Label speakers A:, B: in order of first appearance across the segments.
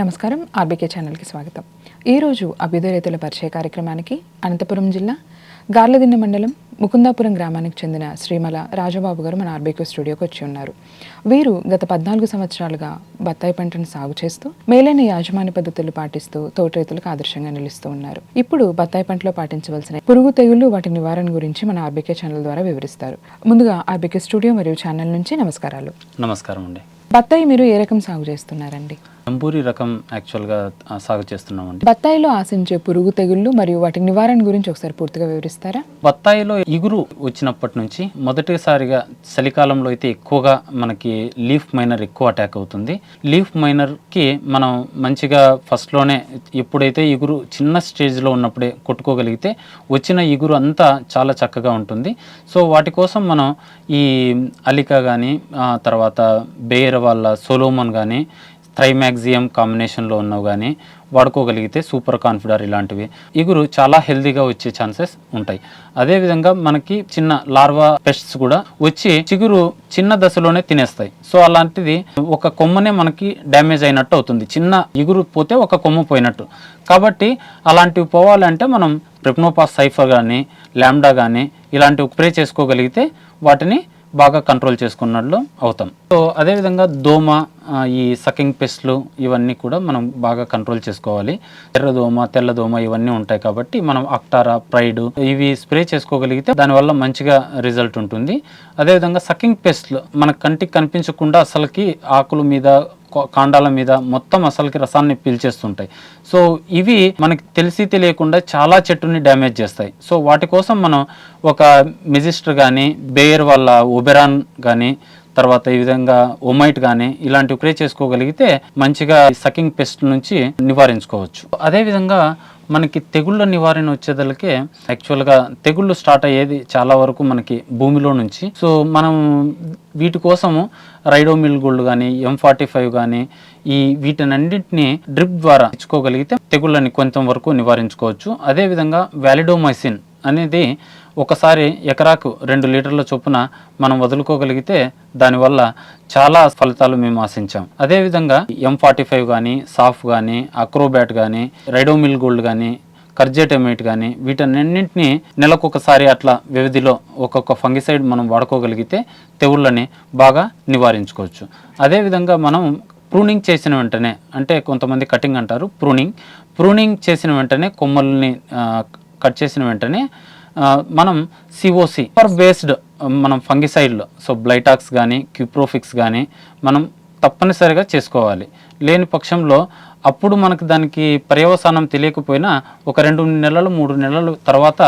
A: నమస్కారం. ఆర్బీకే ఛానల్కి స్వాగతం. ఈరోజు అభ్యుదయ రైతుల పరిచయ కార్యక్రమానికి అనంతపురం జిల్లా గార్లదిన్నె మండలం ముకుందాపురం గ్రామానికి చెందిన శ్రీమల రాజబాబు గారు మన ఆర్బీకే స్టూడియోకి వచ్చి ఉన్నారు. వీరు గత పద్నాలుగు సంవత్సరాలుగా బత్తాయి పంటను సాగు చేస్తూ మేలైన యాజమాన్య పద్ధతులు పాటిస్తూ తోటి రైతులకు ఆదర్శంగా నిలుస్తూ ఉన్నారు. ఇప్పుడు బత్తాయి పంటలో పాటించవలసిన పురుగు తెగుళ్ళు వాటి నివారణ గురించి మన ఆర్బీకే ఛానల్ ద్వారా వివరిస్తారు. ముందుగా ఆర్బీకే స్టూడియో మరియు ఛానల్ నుంచి నమస్కారాలు.
B: నమస్కారం అండి.
A: బత్తాయి మీరు ఏ రకం సాగు చేస్తున్నారండి?
B: అంబూరి రకం యాక్చువల్గా సాగు చేస్తున్నామండి.
A: బత్తాయిలో ఆశించే పురుగు తెగుళ్ళు మరియు వాటి నివారణ గురించి ఒకసారి పూర్తిగా వివరిస్తారా?
B: బత్తాయిలో ఇగురు వచ్చినప్పటి నుంచి మొదటిసారిగా చలికాలంలో అయితే ఎక్కువగా మనకి లీఫ్ మైనర్ ఎక్కువ అటాక్ అవుతుంది. లీఫ్ మైనర్కి మనం మంచిగా ఫస్ట్లోనే ఎప్పుడైతే ఇగురు చిన్న స్టేజ్లో ఉన్నప్పుడే కొట్టుకోగలిగితే వచ్చిన ఇగురు అంతా చాలా చక్కగా ఉంటుంది. సో వాటి కోసం మనం ఈ అలికా కానీ తర్వాత బేయర్ వాళ్ళ సోలోమన్ కానీ థ్రైమాక్సియం కాంబినేషన్లో ఉన్నవి కానీ వాడుకోగలిగితే సూపర్ కాన్ఫిడర్ ఇలాంటివి. ఇగురు చాలా హెల్దీగా వచ్చే ఛాన్సెస్ ఉంటాయి. అదేవిధంగా మనకి చిన్న లార్వా పెస్ట్స్ కూడా వచ్చి చిగురు చిన్న దశలోనే తినేస్తాయి. సో అలాంటిది ఒక కొమ్మనే మనకి డ్యామేజ్ అయినట్టు అవుతుంది. చిన్న ఇగురు పోతే ఒక కొమ్మ పోయినట్టు. కాబట్టి అలాంటివి పోవాలంటే మనం ప్రిప్నోపాస్ సైఫర్ కానీ ల్యాండా కానీ ఇలాంటివి స్ప్రే చేసుకోగలిగితే వాటిని బాగా కంట్రోల్ చేసుకున్నట్లు అవుతాం. సో అదేవిధంగా దోమ ఈ సకింగ్ పెస్ట్లు ఇవన్నీ కూడా మనం బాగా కంట్రోల్ చేసుకోవాలి. ఎర్రదోమ దోమ తెల్ల దోమ ఇవన్నీ ఉంటాయి కాబట్టి మనం అక్టారా ప్రైడ్ ఇవి స్ప్రే చేసుకోగలిగితే దానివల్ల మంచిగా రిజల్ట్ ఉంటుంది. అదేవిధంగా సకింగ్ పెస్ట్లు మన కంటికి కనిపించకుండా అసలుకి ఆకుల మీద కాండాల మీద మొత్తం అసలుకి రసాన్ని పీల్చేస్తుంటాయి. సో ఇవి మనకి తెలిసి తెలియకుండా చాలా చెట్టుని డ్యామేజ్ చేస్తాయి. సో వాటి కోసం మనం ఒక మెజిస్టర్ కానీ బేయర్ వాళ్ళ ఒబెరాన్ కానీ తర్వాత ఈ విధంగా ఒమైట్ కానీ ఇలాంటివి స్ప్రే చేసుకోగలిగితే మంచిగా సకింగ్ పెస్ట్ నుంచి నివారించుకోవచ్చు. అదేవిధంగా మనకి తెగుళ్ళ నివారణ వచ్చేదలకే యాక్చువల్గా తెగుళ్ళు స్టార్ట్ అయ్యేది చాలా వరకు మనకి భూమిలో నుంచి. సో మనం వీటి కోసము రైడోమిల్ గోల్డ్ కానీ ఎం ఫార్టీ ఫైవ్ కానీ ఈ వీటినన్నింటినీ డ్రిప్ ద్వారా ఇచ్చుకోగలిగితే తెగుళ్ళని కొంత వరకు నివారించుకోవచ్చు. అదేవిధంగా వ్యాలిడోమైసిన్ అనేది ఒకసారి ఎకరాకు రెండు లీటర్ల చొప్పున మనం వదులుకోగలిగితే దానివల్ల చాలా ఫలితాలు మేము ఆశించాం. అదేవిధంగా ఎం ఫార్టీ ఫైవ్ కానీ సాఫ్ కానీ అక్రోబ్యాట్ కానీ రైడోమిల్ గోల్డ్ కానీ కర్జేటమేట్ కానీ వీటన్నింటినీ నెలకొకసారి అట్లా వ్యవధిలో ఒక్కొక్క ఫంగిసైడ్ మనం వాడుకోగలిగితే తెగుళ్ళని బాగా నివారించుకోవచ్చు. అదేవిధంగా మనం ప్రూనింగ్ చేసిన వెంటనే అంటే కొంతమంది కటింగ్ అంటారు ప్రూనింగ్ ప్రూనింగ్ చేసిన వెంటనే కొమ్మల్ని కట్ చేసిన వెంటనే మనం సిఓసి ఫర్ బేస్డ్ మనం ఫంగిసైడ్లు సో బ్లైటాక్స్ కానీ క్యూప్రోఫిక్స్ కానీ మనం తప్పనిసరిగా చేసుకోవాలి. లేని పక్షంలో అప్పుడు మనకు దానికి పర్యవసానం తెలియకపోయినా ఒక రెండు నెలలు మూడు నెలల తర్వాత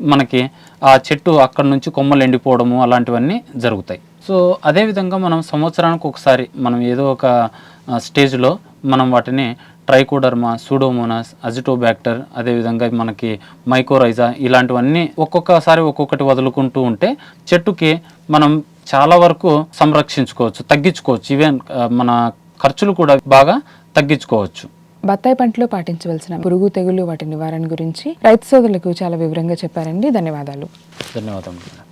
B: మనకి ఆ చెట్టు అక్కడ నుంచి కొమ్మలు ఎండిపోవడము అలాంటివన్నీ జరుగుతాయి. సో అదేవిధంగా మనం సంవత్సరానికి ఒకసారి మనం ఏదో ఒక స్టేజ్లో మనం వాటిని ట్రైకోడర్మా సూడోమోనాస్ అజిటోబ్యాక్టర్ అదేవిధంగా మనకి మైకోరైజా ఇలాంటివన్నీ ఒక్కొక్కసారి ఒక్కొక్కటి వదులుకుంటూ ఉంటే చెట్టుకి మనం చాలా వరకు సంరక్షించుకోవచ్చు తగ్గించుకోవచ్చు. ఈవెన్ మన ఖర్చులు కూడా బాగా తగ్గించుకోవచ్చు.
A: బత్తాయి పంటలో పాటించవలసిన పురుగు తెగులు వాటి నివారణ గురించి రైతు సోదరులకు చాలా వివరంగా చెప్పారండి. ధన్యవాదాలు.
B: ధన్యవాదములు.